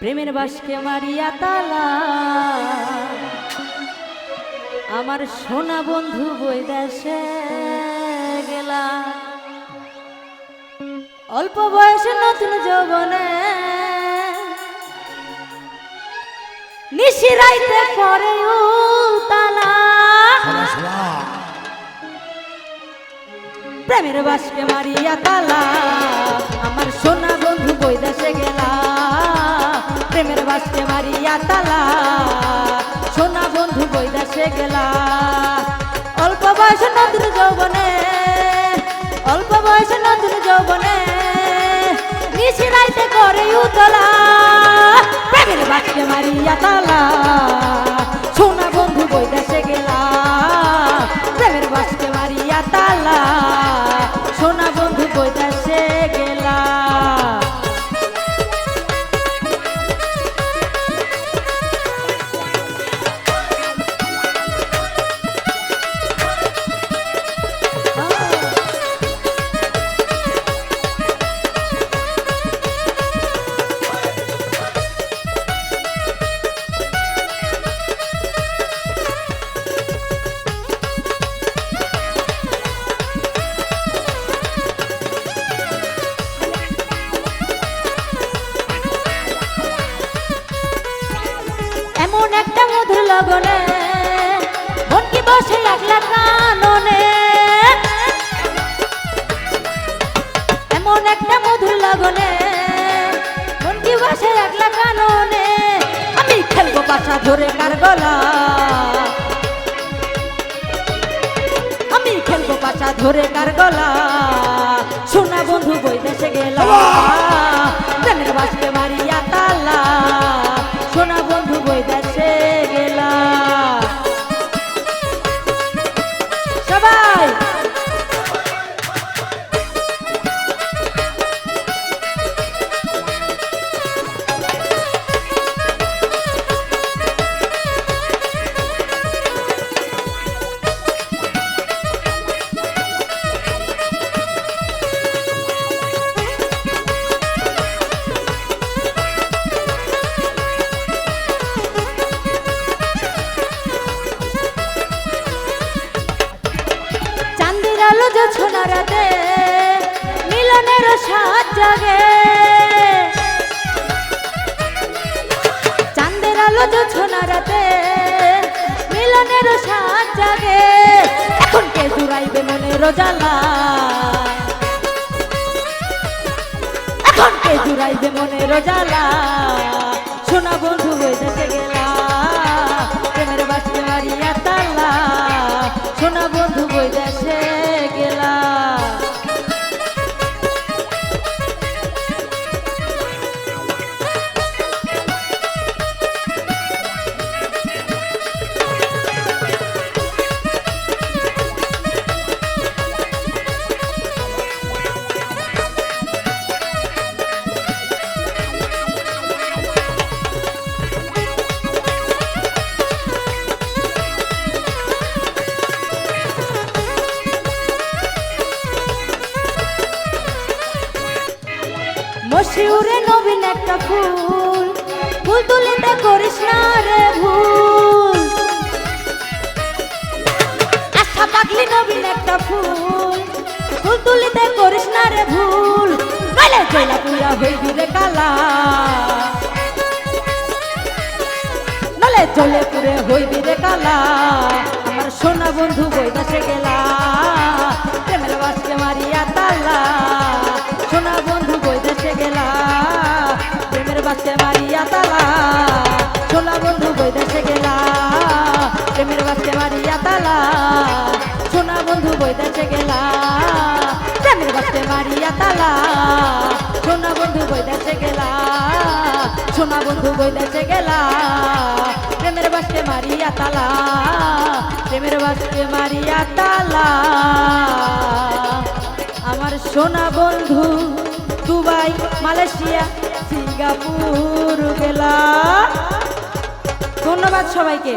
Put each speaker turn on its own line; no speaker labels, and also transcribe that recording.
প্রেমের বাসকে মারিয়া তালা। আমার সোনা বন্ধু বই দেশে গেলা। অল্প বয়সে নতুন যৌবনে নিশিরাইতে পরে তালা প্রেমের বাসকে মারিয়া তালা। আমার সোনা বন্ধু গেলা। অল্প বয়সে নতুন যৌবনে, অল্প বয়সে নতুন যৌবনে নিশি রাইতে করে উতলা। প্রেমের বাসকে মারিয়া তালা, সোনা বন্ধু বই দেশে গেলা। প্রেমের বাসকে মারিয়া তালা, সোনা বন্ধু বই দেশে গেলা। এমন একটা মধুর লগনে মন বসে লাগলা কাননে। এমন একটা মধুর লগনে মন বসে লাগলা কাননে। আমি খেলব বাসা ধরে কার গলা আমি খেলব বাসা ধরে কার গলা সোনা বন্ধু বই দেশে গেল চান্দির আলো জোছনা রাতে মিলনের সাত জাগে। চান্দের আলো জোছনা রাতে মিলনের সাত জাগে। এখন কে জুড়াইবে মনের জ্বালা? এখন কে জুড়াইবে মনের জ্বালা? সোনা বন্ধু হয়ে দেশে গেলা মশিউরে নবীন একটা ফুল। ফুল তুলিতে করিস না রে ভুল। আচ্ছা পাগলি নবীন একটা ফুল। ফুল তুলিতে করিস না রে ভুল। নইলে জয়লা পুয়া হইবি রে কালা। নলে চলে পুরে হইবি রে কালা। আমার সোনা বন্ধু বই দেশে গেলা। প্রেমের বাসকে মারিয়া তালা। তালা। সোনা বন্ধু বই দেশে গেলা? প্রেমের বাসকে মারিয়া তালা। সোনা বন্ধু বই দেশে গেলা? প্রেমের বাসকে মারিয়া তালা। সোনা বন্ধু বই দেশে গেলা? সোনা বন্ধু বই দেশে গেলা? প্রেমের বাসকে মারিয়া তালা। প্রেমের বাসকে মারিয়া তালা। আমার সোনা বন্ধু দুবাই, মালয়েশিয়া। সিঙ্গাপুর গেলা ধন্যবাদ সবাইকে।